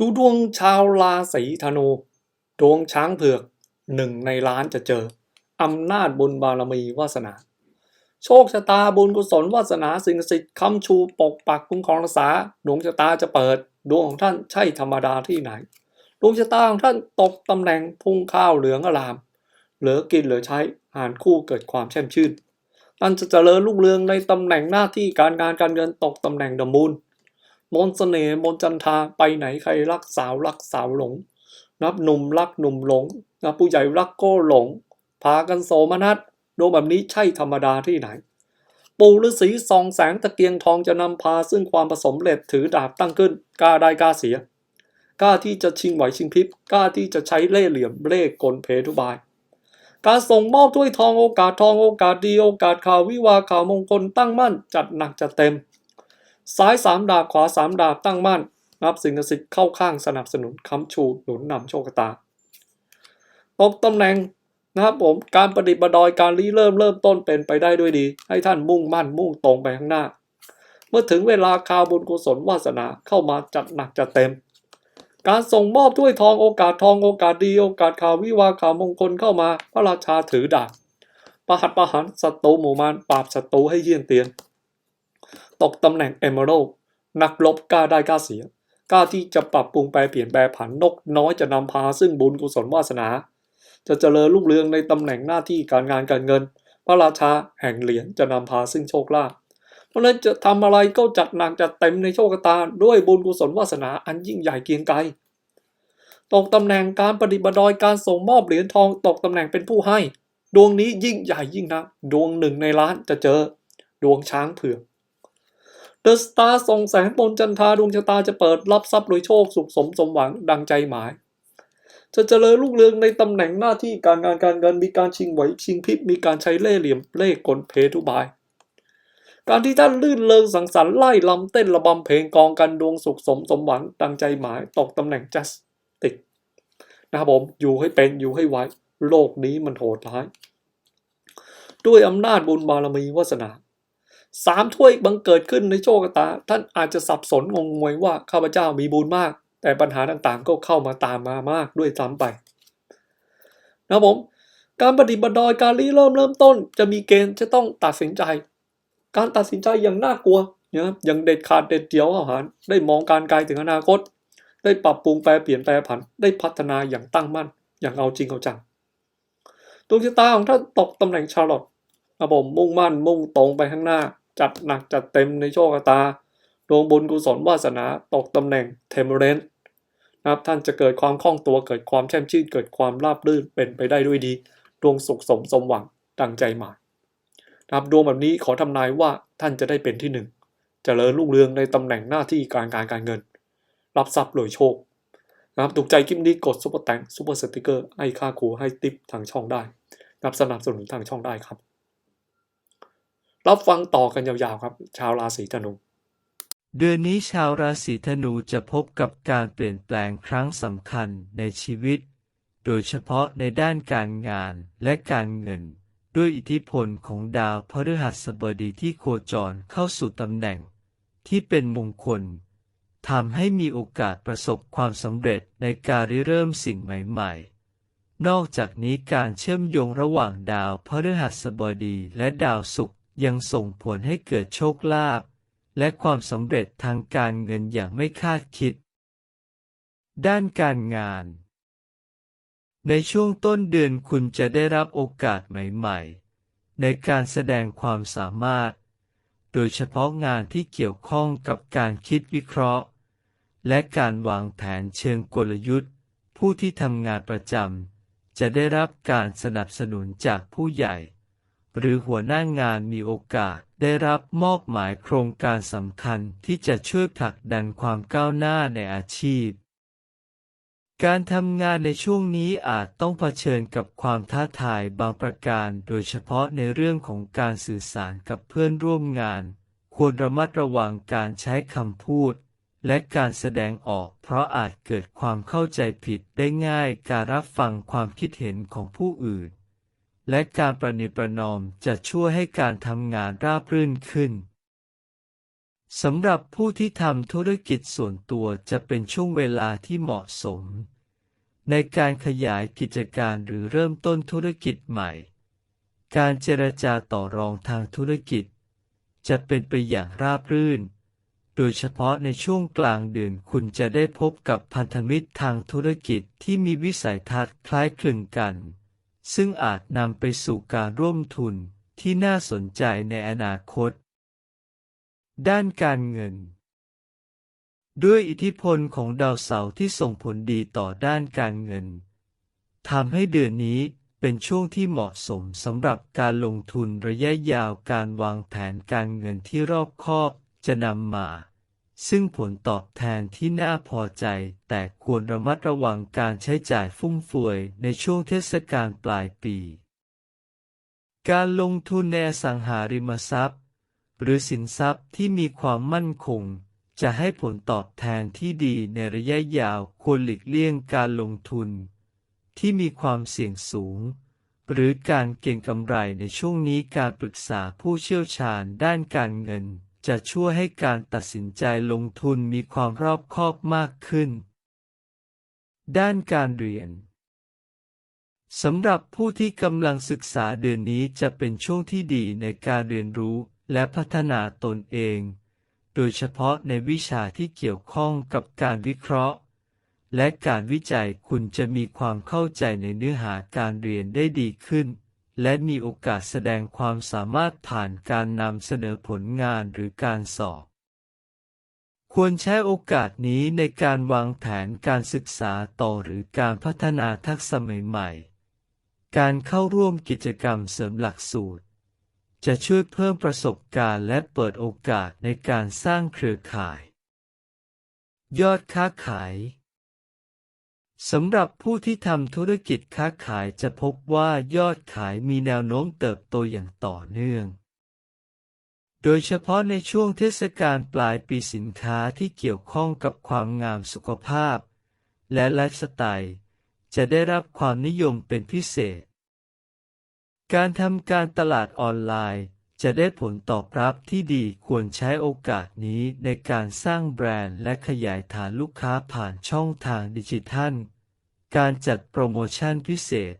ดูดวงชาวราศีธนู ดวงช้างเผือกหนึ่งในล้านจะเจอ อำนาจบุญบารมีวาสนา โชคชะตาบุญกุศลวาสนาสิ่งศักดิ์สิทธิ์คำชูปกปักคุ้มครองรักษา ดวงชะตาจะเปิด ดวงของท่านใช่ธรรมดาที่ไหน ดวงชะตาของท่านตกตำแหน่งพุ่งข้าวเหลืองอลาม เหลือกินเหลือใช้หารคู่เกิดความแช่มชื่นท่านจะเจริญรุ่งเรืองในตำแหน่งหน้าที่การงานการเงินตกตำแหน่งดมูล มนต์เสน่ห์มนจันทาไปไหนใครรักสาวรักสาวหลงนับหนุ่มรักหนุ่มหลงนับผู้ใหญ่รักก็หลง พากันโสมนัสดวงแบบนี้ใช่ธรรมดาที่ไหน ปู่ฤาษีส่องแสงตะเกียงทองจะนำพาซึ่งความประสมเร็จถือดาบตั้งขึ้นกล้าได้กล้าเสียกล้าที่จะชิงไหวชิงพริบกล้าที่จะใช้เล่เหลี่ยมเล่กลเพทุบาย การส่งมอบถ้วยทองโอกาสทองโอกาสดีโอกาสข่าววิวาข่าวมงคลตั้งมั่นจัดหนักจัดเต็ม ซ้ายสามดาบขวาสามดาบตั้งมั่นนับสิ่งศักดิ์สิทธิ์เข้าข้างสนับสนุนค้ำชูหนุนนำโชคตาตกตำแหน่งนะครับผมการประดิษฐ์ประดอยการรีเริ่มเริ่มต้นเป็นไปได้ด้วยดี ให้ท่านมุ่งมั่นมุ่งตรงไปข้างหน้า เมื่อถึงเวลาคาวบุญกุศลวาสนาเข้ามาจัดหนักจัดเต็ม การส่งมอบถ้วยทองโอกาสทองโอกาสดีโอกาสข่าววิวาข่าวมงคลเข้ามา พระราชาถือดาบประหัตประหารศัตรูหมู่มารปราบศัตรูให้เยี่ยนเตียน ตกตำแหน่งเอเมอรัลนักลบกล้าได้กล้าเสีย กล้าที่จะปรับปรุงแปลเปลี่ยนแปลผันนกน้อยจะนำพาซึ่งบุญกุศลวาสนา จะเจริญรุ่งเรืองในตำแหน่งหน้าที่การงานการเงิน พระราชาแห่งเหรียญจะนำพาซึ่งโชคลาภเพราะนั้นจะทำอะไรก็จัดหนักจัดเต็มในโชคตาด้วยบุญกุศลวาสนาอันยิ่งใหญ่เกียงไกรตกตำแหน่งการปฏิบัติดอยการส่งมอบเหรียญทองตกตำแหน่งเป็นผู้ให้ ดวงนี้ยิ่งใหญ่ยิ่งนะดวงหนึ่งในล้านจะเจอ ดวงช้างเผือก เดอะสตาร์ส่องแสงปนจันทาดวงชะตาจะเปิดรับทรัพย์โดยโชคสุขสมสมหวังดังใจหมาย จะเจริญรุ่งเรืองในตำแหน่งหน้าที่การงานการเงินมีการชิงไหวชิงพริบมีการใช้เล่ห์เหลี่ยมเล่ห์กลเพทุบาย การที่ท่านลื่นเริงสังสรรค์ไล่ลำเต้นระบำเพลงกองกันดวงสุขสมสมหวังดังใจหมายตกตำแหน่งจัสติกนะครับผมอยู่ให้เป็นอยู่ให้ไวโลกนี้มันโหดร้าย ด้วยอำนาจบุญบารมีวาสนา สามถ้วยบังเกิดขึ้นในโชคตา ท่านอาจจะสับสนงงงวยว่าข้าพเจ้ามีบุญมาก แต่ปัญหาต่างๆ ก็เข้ามาตามมามากด้วยซ้ำไป นะผม การปฏิบัติดอยการรีเริ่มเริ่มต้น จะมีเกณฑ์จะต้องตัดสินใจ การตัดสินใจอย่างน่ากลัวนะอย่างเด็ดขาดเด็ดเดี่ยวอาหาร ได้มองการไกลถึงอนาคต ได้ปรับปรุงแปลเปลี่ยนแปลผัน ได้พัฒนาอย่างตั้งมั่น อย่างเอาจริงเอาจังดวงชะตาของท่านตกตำแหน่งชาร์ลอตระบบมุ่งมั่นมุ่งตรงไปข้างหน้า จัดหนักจัดเต็มในโชคชะตา ดวงบุญกุศลวาสนาตกตำแหน่งเทมเรนนะครับท่านจะเกิดความคล่องตัวเกิดความแช่มชื่นเกิดความราบรื่นเป็นไปได้ด้วยดี ดวงสุขสมสมหวังดังใจหมายนะครับดวงแบบนี้ขอทำนายว่าท่านจะได้เป็นที่หนึ่งจเจริญรุ่งเรืองในตำแหน่งหน้าที่การการการเงิน รับทรัพย์รวยโชคนะครับถูกใจคลิปนี้กดซุปเปอร์แตงซุปเปอร์สติกเกอร์ให้ค่าครูให้ติปทางช่องได้นะับสนับสนุนทางช่องได้ครับ รับฟังต่อกันยาวๆครับ ชาวราศีธนู เดือนนี้ชาวราศีธนูจะพบกับการเปลี่ยนแปลงครั้งสำคัญในชีวิต โดยเฉพาะในด้านการงานและการเงิน ด้วยอิทธิพลของดาวพฤหัสบดีที่โคจรเข้าสู่ตำแหน่ง ที่เป็นมงคลทำให้มีโอกาสประสบความสำเร็จในการริเริ่มสิ่งใหม่ๆนอกจากนี้การเชื่อมโยงระหว่างดาวพฤหัสบดีและดาวศุกร์ ยังส่งผลให้เกิดโชคลาภและความสำเร็จทางการเงินอย่างไม่คาดคิด ด้านการงาน ในช่วงต้นเดือนคุณจะได้รับโอกาสใหม่ๆ ในการแสดงความสามารถ โดยเฉพาะงานที่เกี่ยวข้องกับการคิดวิเคราะห์ และการวางแผนเชิงกลยุทธ์ ผู้ที่ทำงานประจำจะได้รับการสนับสนุนจากผู้ใหญ่ หรือหัวหน้างานมีโอกาสได้รับมอบหมายโครงการสำคัญที่จะช่วยผลักดันความก้าวหน้าในอาชีพ การทำงานในช่วงนี้อาจต้องเผชิญกับความท้าทายบางประการ โดยเฉพาะในเรื่องของการสื่อสารกับเพื่อนร่วมงาน ควรระมัดระวังการใช้คำพูดและการแสดงออกเพราะอาจเกิดความเข้าใจผิดได้ง่ายการรับฟังความคิดเห็นของผู้อื่น และการประนีประนอมจะช่วยให้การทำงานราบรื่นขึ้นสำหรับผู้ที่ทำธุรกิจส่วนตัวจะเป็นช่วงเวลาที่เหมาะสม ในการขยายกิจการหรือเริ่มต้นธุรกิจใหม่ การเจรจาต่อรองทางธุรกิจ จะเป็นไปอย่างราบรื่น โดยเฉพาะในช่วงกลางเดือนคุณจะได้พบกับพันธมิตรทางธุรกิจที่มีวิสัยทัศน์คล้ายคลึงกัน ซึ่งอาจนำไปสู่การร่วมทุนที่น่าสนใจในอนาคต ด้านการเงิน ด้วยอิทธิพลของดาวเสาร์ที่ส่งผลดีต่อด้านการเงินทำให้เดือนนี้เป็นช่วงที่เหมาะสมสำหรับการลงทุนระยะยาวการวางแผนการเงินที่รอบคอบจะนำมา ซึ่งผลตอบแทนที่น่าพอใจ แต่ควรระมัดระวังการใช้จ่ายฟุ่มเฟือยในช่วงเทศกาลปลายปี การลงทุนในสังหาริมทรัพย์ หรือสินทรัพย์ที่มีความมั่นคง จะให้ผลตอบแทนที่ดีในระยะยาวควรหลีกเลี่ยงการลงทุน ที่มีความเสี่ยงสูง หรือการเก็งกำไรในช่วงนี้การปรึกษาผู้เชี่ยวชาญด้านการเงิน จะช่วยให้การตัดสินใจลงทุนมีความรอบคอบมากขึ้น ด้านการเรียนสำหรับผู้ที่กำลังศึกษาเดือนนี้จะเป็นช่วงที่ดีในการเรียนรู้และพัฒนาตนเอง โดยเฉพาะในวิชาที่เกี่ยวข้องกับการวิเคราะห์ และการวิจัยคุณจะมีความเข้าใจในเนื้อหาการเรียนได้ดีขึ้น และมีโอกาสแสดงความสามารถผ่านการนำเสนอผลงานหรือการสอบ ควรใช้โอกาสนี้ในการวางแผนการศึกษาต่อหรือการพัฒนาทักษะใหม่ๆ การเข้าร่วมกิจกรรมเสริมหลักสูตร จะช่วยเพิ่มประสบการณ์และเปิดโอกาสในการสร้างเครือข่าย ยอดค้าขาย สำหรับผู้ที่ทำธุรกิจค้าขายจะพบว่ายอดขายมีแนวโน้มเติบโตอย่างต่อเนื่อง โดยเฉพาะในช่วงเทศกาลปลายปีสินค้าที่เกี่ยวข้องกับความงามสุขภาพ และไลฟ์สไตล์จะได้รับความนิยมเป็นพิเศษ การทำการตลาดออนไลน์ จะได้ผลตอบรับที่ดีควรใช้โอกาสนี้ในการสร้างแบรนด์และขยายฐานลูกค้าผ่านช่องทางดิจิทัล การจัดโปรโมชั่นพิเศษ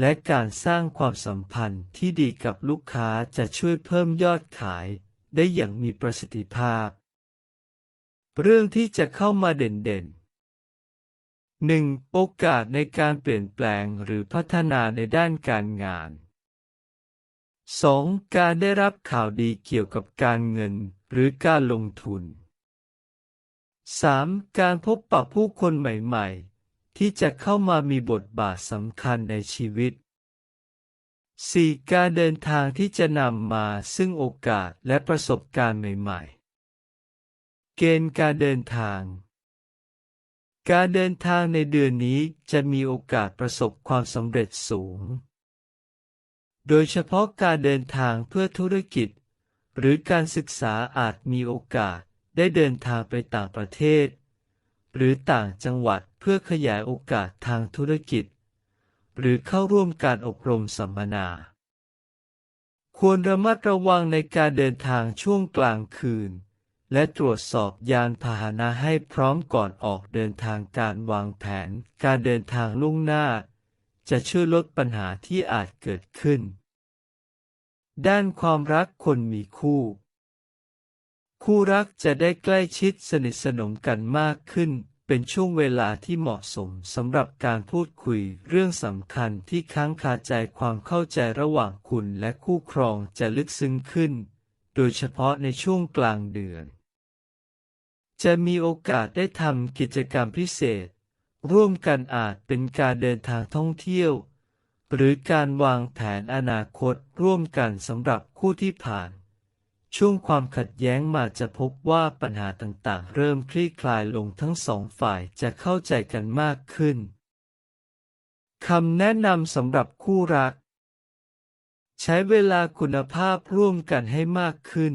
และการสร้างความสัมพันธ์ที่ดีกับลูกค้าจะช่วยเพิ่มยอดขายได้อย่างมีประสิทธิภาพ เรื่องที่จะเข้ามาเด่นๆ 1. โอกาสในการเปลี่ยนแปลงหรือพัฒนาในด้านการงาน 2. การได้รับข่าวดีเกี่ยวกับการเงินหรือการลงทุน 3. การพบปะผู้คนใหม่ๆ ที่จะเข้ามามีบทบาทสำคัญในชีวิต 4. การเดินทางที่จะนำมาซึ่งโอกาสและประสบการณ์ใหม่ๆ เกณฑ์การเดินทาง การเดินทางในเดือนนี้จะมีโอกาสประสบความสำเร็จสูง โดยเฉพาะการเดินทางเพื่อธุรกิจ หรือการศึกษาอาจมีโอกาสได้เดินทางไปต่างประเทศ หรือต่างจังหวัดเพื่อขยายโอกาสทางธุรกิจ หรือเข้าร่วมการอบรมสัมมนา ควรระมัดระวังในการเดินทางช่วงกลางคืน และตรวจสอบยานพาหนะให้พร้อมก่อนออกเดินทางการวางแผน การเดินทางล่วงหน้า จะช่วยลดปัญหาที่อาจเกิดขึ้น ด้านความรักคนมีคู่ คู่รักจะได้ใกล้ชิดสนิทสนมกันมากขึ้น เป็นช่วงเวลาที่เหมาะสมสำหรับการพูดคุยเรื่องสำคัญที่ค้างคาใจความเข้าใจระหว่างคุณและคู่ครองจะลึกซึ้งขึ้น โดยเฉพาะในช่วงกลางเดือน จะมีโอกาสได้ทำกิจกรรมพิเศษ ร่วมกันอาจเป็นการเดินทางท่องเที่ยว หรือการวางแผนอนาคตร่วมกันสำหรับคู่ที่ผ่าน ช่วงความขัดแย้งมาจะพบว่าปัญหาต่างๆ เริ่มคลี่คลายลงทั้งสองฝ่ายจะเข้าใจกันมากขึ้นคำแนะนำสำหรับคู่รัก ใช้เวลาคุณภาพร่วมกันให้มากขึ้น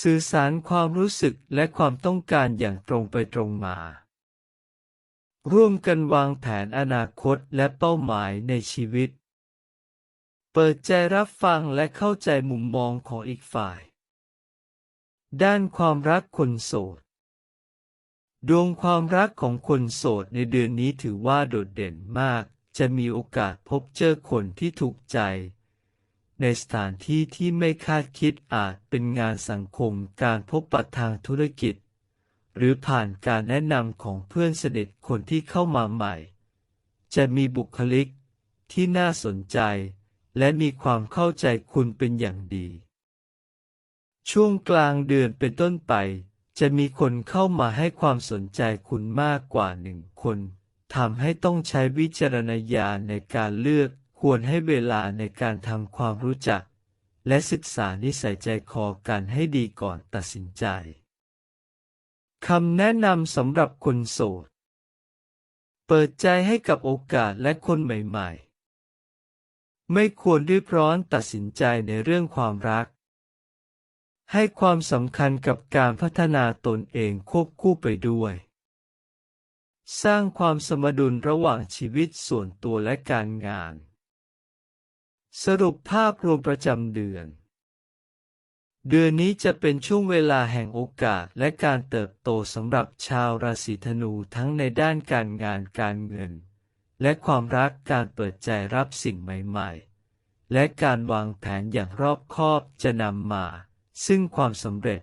สื่อสารความรู้สึกและความต้องการอย่างตรงไปตรงมา ร่วมกันวางแผนอนาคตและเป้าหมายในชีวิต เปิดใจรับฟังและเข้าใจมุมมองของอีกฝ่าย ด้านความรักคนโสด ดวงความรักของคนโสดในเดือนนี้ถือว่าโดดเด่นมาก จะมีโอกาสพบเจอคนที่ถูกใจ ในสถานที่ที่ไม่คาดคิดอาจเป็นงานสังคมการพบปะทางธุรกิจ หรือผ่านการแนะนำของเพื่อนสนิทคนที่เข้ามาใหม่ จะมีบุคลิกที่น่าสนใจ และมีความเข้าใจคุณเป็นอย่างดี ช่วงกลางเดือนเป็นต้นไป จะมีคนเข้ามาให้ความสนใจคุณมากกว่าหนึ่งคนทำให้ต้องใช้วิจารณญาณในการเลือกควรให้เวลาในการทำความรู้จัก และศึกษานิสัยใจคอกันให้ดีก่อนตัดสินใจ คำแนะนำสำหรับคนโสด เปิดใจให้กับโอกาสและคนใหม่ๆ ไม่ควรรีบร้อนตัดสินใจในเรื่องความรัก ให้ความสำคัญกับการพัฒนาตนเองควบคู่ไปด้วย สร้างความสมดุลระหว่างชีวิตส่วนตัวและการงาน สรุปภาพรวมประจำเดือน เดือนนี้จะเป็นช่วงเวลาแห่งโอกาสและการเติบโตสำหรับชาวราศีธนูทั้งในด้านการงานการเงิน และความรักการเปิดใจรับสิ่งใหม่ๆ และการวางแผนอย่างรอบคอบจะนำมา ซึ่งความสำเร็จ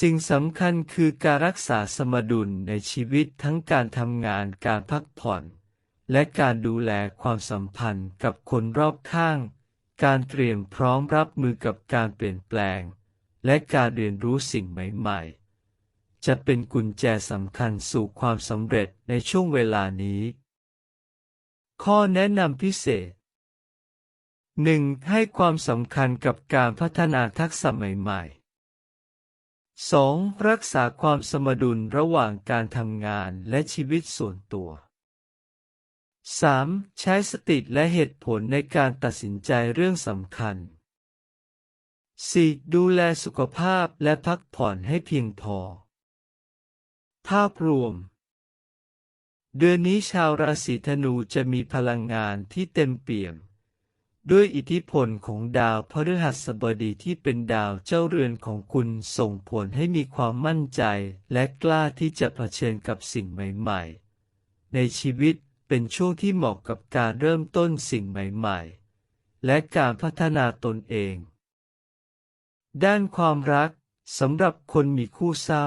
สิ่งสำคัญคือการรักษาสมดุลในชีวิตทั้งการทำงานการพักผ่อน และการดูแลความสัมพันธ์กับคนรอบข้าง การเตรียมพร้อมรับมือกับการเปลี่ยนแปลง และการเรียนรู้สิ่งใหม่ๆ จะเป็นกุญแจสำคัญสู่ความสำเร็จในช่วงเวลานี้ ข้อแนะนำพิเศษ 1. ให้ความสำคัญกับการพัฒนาทักษะใหม่ๆ 2. รักษาความสมดุลระหว่างการทำงานและชีวิตส่วนตัว 3. ใช้สติและเหตุผลในการตัดสินใจเรื่องสำคัญ 4. ดูแลสุขภาพและพักผ่อนให้เพียงพอ ภาพรวม เดือนนี้ชาวราศีธนูจะมีพลังงานที่เต็มเปี่ยม ด้วยอิทธิพลของดาวพฤหัสบดีที่เป็นดาวเจ้าเรือนของคุณส่งผลให้มีความมั่นใจและกล้าที่จะเผชิญกับสิ่งใหม่ ๆ ในชีวิต เป็นช่วงที่เหมาะกับการเริ่มต้นสิ่งใหม่ๆ และการพัฒนาตนเอง ด้านความรักสำหรับคนมีคู่เศร้า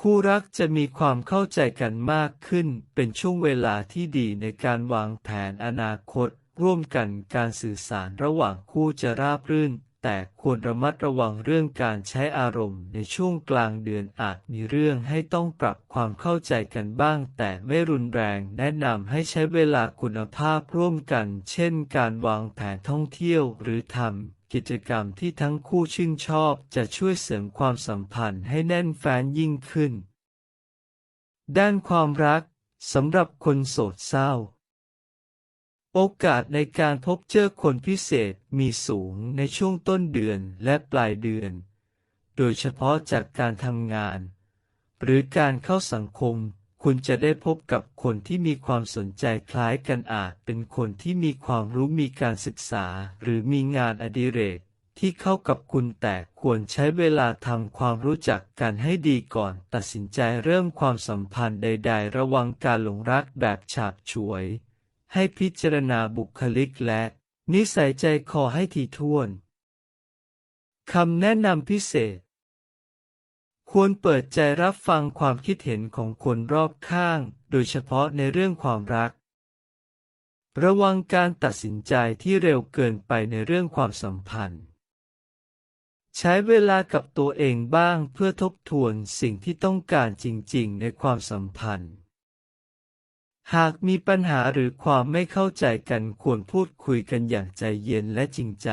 คู่รักจะมีความเข้าใจกันมากขึ้นเป็นช่วงเวลาที่ดีในการวางแผนอนาคต ร่วมกันการสื่อสารระหว่างคู่จะราบรื่น แต่ควรระมัดระวังเรื่องการใช้อารมณ์ในช่วงกลางเดือนอาจมีเรื่องให้ต้องปรับความเข้าใจกันบ้าง แต่ไม่รุนแรงแนะนำให้ใช้เวลาคุณภาพร่วมกัน เช่น การวางแผนท่องเที่ยวหรือทำกิจกรรมที่ทั้งคู่ชื่นชอบจะช่วยเสริมความสัมพันธ์ให้แน่นแฟ้นยิ่งขึ้น ด้านความรักสำหรับคนโสดเศร้า โอกาสในการพบเจอคนพิเศษมีสูงในช่วงต้นเดือนและปลายเดือน โดยเฉพาะจากการทำงาน หรือการเข้าสังคม คุณจะได้พบกับคนที่มีความสนใจคล้ายกันอาจเป็นคนที่มีความรู้มีการศึกษาหรือมีงานอดิเรกที่เข้ากับคุณแต่ควรใช้เวลาทำความรู้จักกันให้ดีก่อน ตัดสินใจเริ่มความสัมพันธ์ใด ๆ ระวังการหลงรักแบบฉาบฉวย ให้พิจารณาบุคลิกและ นิสัยใจคอให้ถี่ถ้วนคำแนะนำพิเศษ ควรเปิดใจรับฟังความคิดเห็นของคนรอบข้าง โดยเฉพาะในเรื่องความรัก ระวังการตัดสินใจที่เร็วเกินไปในเรื่องความสัมพันธ์ ใช้เวลากับตัวเองบ้างเพื่อทบทวนสิ่งที่ต้องการจริง ๆ ในความสัมพันธ์ หากมีปัญหาหรือความไม่เข้าใจกันควรพูดคุยกันอย่างใจเย็นและจริงใจ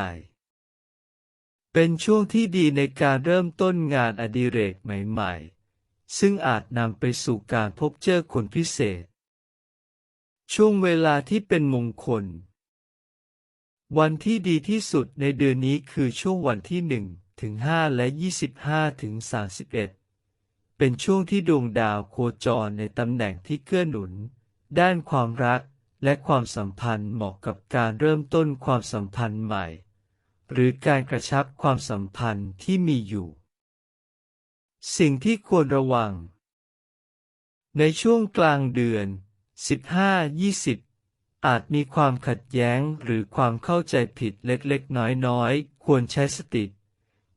เป็นช่วงที่ดีในการเริ่มต้นงานอดิเรกใหม่ๆ ซึ่งอาจนำไปสู่การพบเจอคนพิเศษ ช่วงเวลาที่เป็นมงคล วันที่ดีที่สุดในเดือนนี้คือช่วงวันที่1ถึง5และ25ถึง31เป็นช่วงที่ดวงดาวโคจรในตำแหน่งที่เกื้อหนุน ด้านความรักและความสัมพันธ์เหมาะกับการเริ่มต้นความสัมพันธ์ใหม่ หรือการกระชับความสัมพันธ์ที่มีอยู่ สิ่งที่ควรระวัง ในช่วงกลางเดือน 15-20 อาจมีความขัดแย้งหรือความเข้าใจผิดเล็กๆ น้อยๆ ควรใช้สติ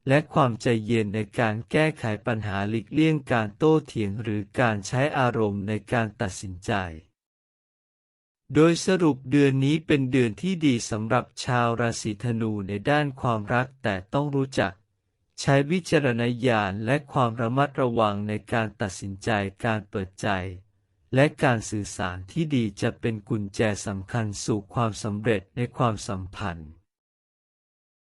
และความใจเย็นในการแก้ไขปัญหาหลีกเลี่ยงการโต้เถียงหรือการใช้อารมณ์ในการตัดสินใจ โดยสรุปเดือนนี้เป็นเดือนที่ดีสำหรับชาวราศีธนูในด้านความรักแต่ต้องรู้จัก ใช้วิจารณญาณและความระมัดระวังในการตัดสินใจการเปิดใจ และการสื่อสารที่ดีจะเป็นกุญแจสำคัญสู่ความสำเร็จในความสัมพันธ์